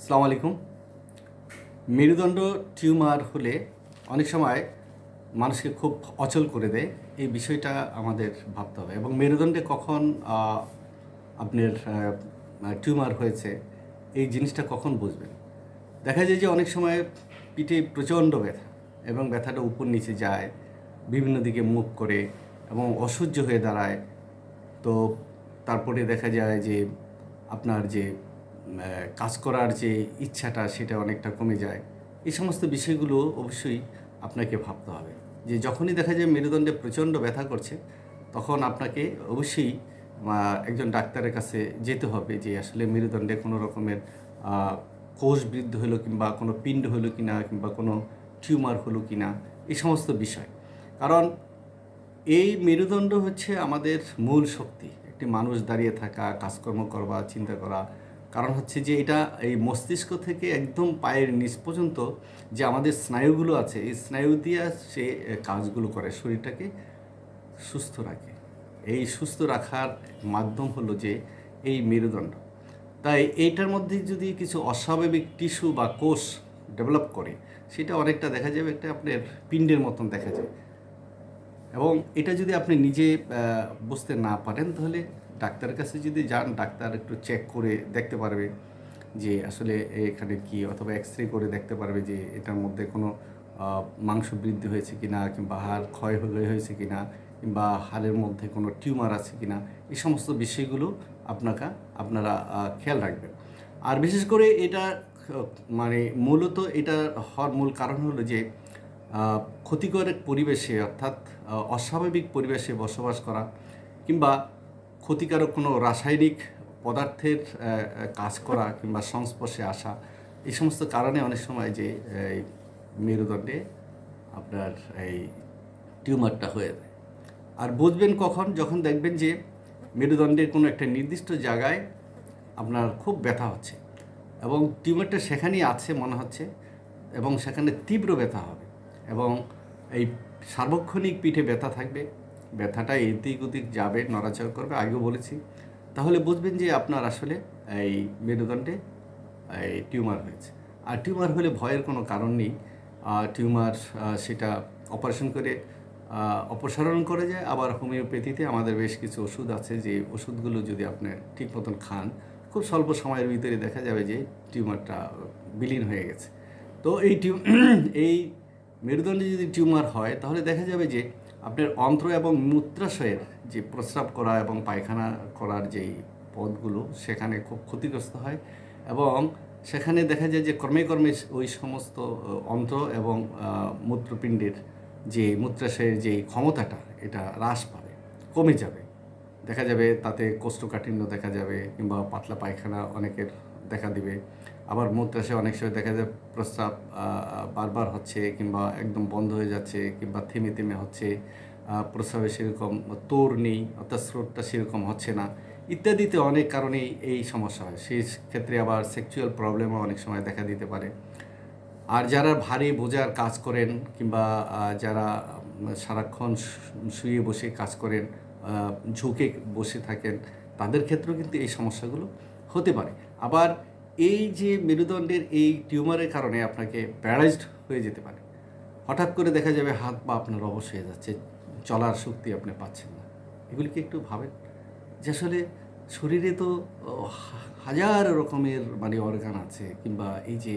আসসালামু আলাইকুম। মেরুদণ্ড টিউমার হলে অনেক সময় মানুষকে খুব অচল করে দেয়। এই বিষয়টা আমাদের ভাবতে হবে। এবং মেরুদণ্ডে কখন আপনার টিউমার হয়েছে, এই জিনিসটা কখন বুঝবেন? দেখা যায় যে অনেক সময় পিঠে প্রচণ্ড ব্যথা এবং ব্যথাটা উপর নিচে যায়, বিভিন্ন দিকে মুখ করে এবং অসহ্য হয়ে দাঁড়ায়। তো তারপরে দেখা যায় যে আপনার যে কাজ করার যে ইচ্ছাটা সেটা অনেকটা কমে যায়। এই সমস্ত বিষয়গুলো অবশ্যই আপনাকে ভাবতে হবে। যে যখনই দেখা যায় মেরুদণ্ডে প্রচণ্ড ব্যথা করছে, তখন আপনাকে অবশ্যই একজন ডাক্তারের কাছে যেতে হবে যে আসলে মেরুদণ্ডে কোনো রকমের কোষ বৃদ্ধ হলো কিংবা কোনো পিণ্ড হলো কি না কিংবা কোনো টিউমার হলো কিনা, এই সমস্ত বিষয়। কারণ এই মেরুদণ্ড হচ্ছে আমাদের মূল শক্তি। একটি মানুষ দাঁড়িয়ে থাকা, কাজকর্ম করবা, চিন্তা করা কারণ হচ্ছে যে এটা এই মস্তিষ্ক থেকে একদম পায়ের নিচ পর্যন্ত যে আমাদের স্নায়ুগুলো আছে, এই স্নায়ু দিয়ে সে কাজগুলো করে, শরীরটাকে সুস্থ রাখে। এই সুস্থ রাখার মাধ্যম হলো যে এই মেরুদণ্ড। তাই এইটার মধ্যে যদি কিছু অস্বাভাবিক টিস্যু বা কোষ ডেভেলপ করে, সেটা অনেকটা দেখা যাবে একটা আপনার পিণ্ডের মতন দেখা যায়। এবং এটা যদি আপনি নিজে বুঝতে না পারেন, তাহলে ডাক্তারের কাছে যদি যান, ডাক্তার একটু চেক করে দেখতে পারবে যে আসলে এখানে কি অথবা এক্স রে করে দেখতে পারবে যে এটার মধ্যে কোনো মাংস বৃদ্ধি হয়েছে কি না কিংবা হাড় ক্ষয় হলে, হয়েছে কি না কিংবা হাড়ের মধ্যে কোনো টিউমার আছে কি না এই সমস্ত বিষয়গুলো আপনাকে, আপনারা খেয়াল রাখবেন। আর বিশেষ করে এটা মানে মূলত এটা হওয়ার মূল কারণ হলো যে ক্ষতিকর পরিবেশে অর্থাৎ অস্বাভাবিক পরিবেশে বসবাস করা কিংবা ক্ষতিকারক কোনো রাসায়নিক পদার্থের কাজ করা কিংবা সংস্পর্শে আসা, এই সমস্ত কারণে অনেক সময় যে, এই মেরুদণ্ডে আপনার এই টিউমারটা হয়ে যায়। আর বুঝবেন কখন? যখন দেখবেন যে মেরুদণ্ডের কোনো একটা নির্দিষ্ট জায়গায় আপনার খুব ব্যথা হচ্ছে এবং টিউমারটা সেখানেই আছে মনে হচ্ছে এবং সেখানে তীব্র ব্যথা হবে এবং এই সার্বক্ষণিক পিঠে ব্যথা থাকবে। ব্যথাটা এদিক ওদিক যাবে, নড়াচড়া করবে, আগেও বলেছি। তাহলে বুঝবেন যে আপনার আসলে এই মেরুদণ্ডে এই টিউমার হয়েছে। আর টিউমার হলে ভয়ের কোনো কারণ নেই। টিউমার সেটা অপারেশন করে অপসারণ করে যায়। আবার হোমিওপ্যাথিতে আমাদের বেশ কিছু ওষুধ আছে যে ওষুধগুলো যদি আপনি ঠিক মতন খান, খুব স্বল্প সময়ের ভিতরে দেখা যাবে যে টিউমারটা বিলীন হয়ে গেছে। তো এই টিউ, এই মেরুদণ্ডে যদি টিউমার হয়, তাহলে দেখা যাবে যে আপনার অন্ত্র এবং মূত্রাশয়ের যে প্রস্রাব করা এবং পায়খানা করার যেই পথগুলো সেখানে খুব ক্ষতিগ্রস্ত হয় এবং সেখানে দেখা যায় যে কর্মে কর্মে ওই সমস্ত অন্ত্র এবং মূত্রপিণ্ডের যে মূত্রাশয়ের যে ক্ষমতাটা, এটা হ্রাস পাবে, কমে যাবে। দেখা যাবে তাতে কোষ্ঠকাঠিন্য দেখা যাবে কিংবা পাতলা পায়খানা অনেকের দেখা দিবে। আবার মূত্রাশয়ে অনেক সময় দেখা যায় প্রস্রাব বারবার হচ্ছে কিংবা একদম বন্ধ হয়ে যাচ্ছে কিংবা থেমে থেমে হচ্ছে প্রস্রাবে সেরকম তোর নেই, অর্থাৎ স্রোতটা সেরকম হচ্ছে না। ইত্যাদিতে অনেক কারণেই এই সমস্যা হয়। সেই ক্ষেত্রে আবার সেক্সুয়াল প্রবলেমও অনেক সময় দেখা দিতে পারে। আর যারা ভারী বোঝার কাজ করেন কিংবা যারা সারাক্ষণ শুয়ে বসে কাজ করেন ঝুঁকে বসে থাকেন, তাদের ক্ষেত্রেও কিন্তু এই সমস্যাগুলো হতে পারে। আবার এই যে মেরুদণ্ডের এই টিউমারের কারণে আপনাকে প্যারালাইজড হয়ে যেতে পারে। হঠাৎ করে দেখা যাবে হাত পা আপনার অবশ হয়ে যাচ্ছে, চলার শক্তি আপনি পাচ্ছেন না। এগুলিকে একটু ভাবেন। যে আসলে শরীরে তো হাজার রকমের মানে অর্গান আছে কিংবা এই যে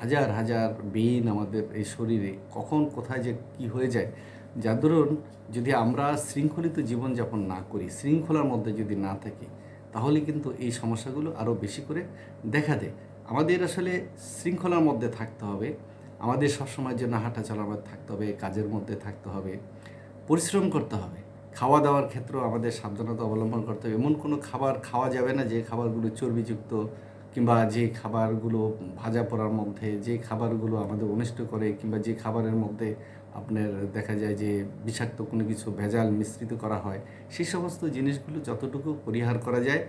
হাজার হাজার বেইন আমাদের এই শরীরে কখন কোথায় যে কি হয়ে যায়। যার দরুন যদি আমরা শৃঙ্খলিত জীবনযাপন না করি, শৃঙ্খলার মধ্যে যদি না থাকি তাহলে কিন্তু এই সমস্যাগুলো আরও বেশি করে দেখা দেয়। আমাদের আসলে শৃঙ্খলার মধ্যে থাকতে হবে। আমাদের সবসময়ের জন্য হাঁটা মধ্যে থাকতে হবে, কাজের মধ্যে থাকতে হবে, পরিশ্রম করতে হবে। খাওয়া দাওয়ার ক্ষেত্রেও আমাদের সাবধানতা অবলম্বন করতে হবে। এমন কোনো খাবার খাওয়া যাবে না যে খাবারগুলো চর্বিযুক্ত কিংবা যে খাবারগুলো ভাজা পোড়ার মধ্যে, যে খাবারগুলো আমাদের অনিষ্ট করে কিংবা যে খাবারের মধ্যে আপনার দেখা যায় যে বিষাক্ত কোনো কিছু ভেজাল মিশ্রিত করা হয়, সেই সমস্ত জিনিসগুলো যতটুকু পরিহার করা যায়,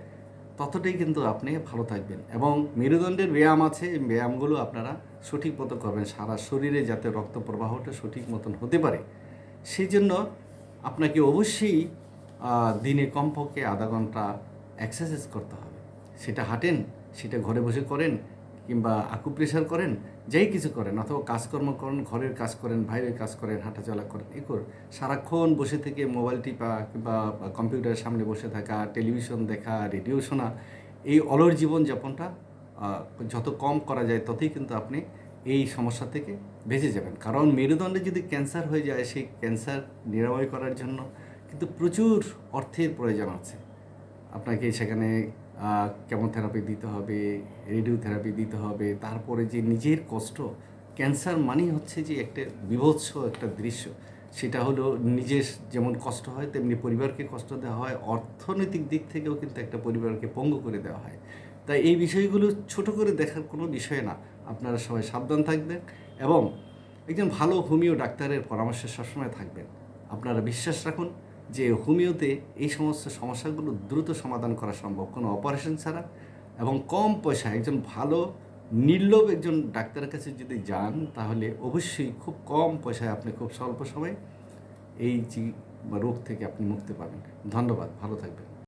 ততটাই কিন্তু আপনি ভালো থাকবেন। এবং মেরুদণ্ডের ব্যায়াম আছে, এই ব্যায়ামগুলো আপনারা সঠিক মতো করবেন, সারা শরীরে যাতে রক্ত প্রবাহটা সঠিক মতন হতে পারে। সেই জন্য আপনাকে অবশ্যই দিনে কমপক্ষে আধা ঘণ্টা এক্সারসাইজ করতে হবে। সেটা হাঁটেন, সেটা ঘরে বসে করেন কিংবা আকুপ্রেশার করেন, যাই কিছু করেন, অথবা কাজকর্ম করেন, ঘরের কাজ করেন, বাইরের কাজ করেন, হাঁটাচলা করেন এই কর, সারাক্ষণ বসে থেকে মোবাইল টিপা কিংবা কম্পিউটারের সামনে বসে থাকা টেলিভিশন দেখা রেডিও শোনা, এই অলর জীবনযাপনটা যত কম করা যায় ততই কিন্তু আপনি এই সমস্যা থেকে বেঁচে যাবেন। কারণ মেরুদণ্ডে যদি ক্যান্সার হয়ে যায়, সেই ক্যান্সার নিরাময় করার জন্য কিন্তু প্রচুর অর্থের প্রয়োজন আছে। আপনাকে সেখানে কেমোথেরাপি দিতে হবে রেডিওথেরাপি দিতে হবে, তারপরে যে নিজের কষ্ট ক্যান্সার মানেই হচ্ছে যে একটা বিভৎস একটা দৃশ্য। সেটা হলো নিজের যেমন কষ্ট হয়, তেমনি পরিবারকে কষ্ট দেওয়া হয়, অর্থনৈতিক দিক থেকেও কিন্তু একটা পরিবারকে পঙ্গু করে দেওয়া হয়। তাই এই বিষয়গুলো ছোট করে দেখার কোনো বিষয় না, আপনারা সবাই সাবধান থাকবেন এবং একজন ভালো হোমিও ডাক্তারের পরামর্শে সবসময় থাকবেন। আপনারা বিশ্বাস রাখুন যে হোমিওতে এই সমস্ত সমস্যাগুলো দ্রুত সমাধান করা সম্ভব। কোনো অপারেশন ছাড়া এবং কম পয়সা একজন ভালো, নির্লোভ একজন ডাক্তারের কাছে যদি যান, তাহলে অবশ্যই খুব কম পয়সায় আপনি খুব স্বল্প সময়ে এই রোগ থেকে আপনি মুক্তি পাবেন। ধন্যবাদ, ভালো থাকবেন।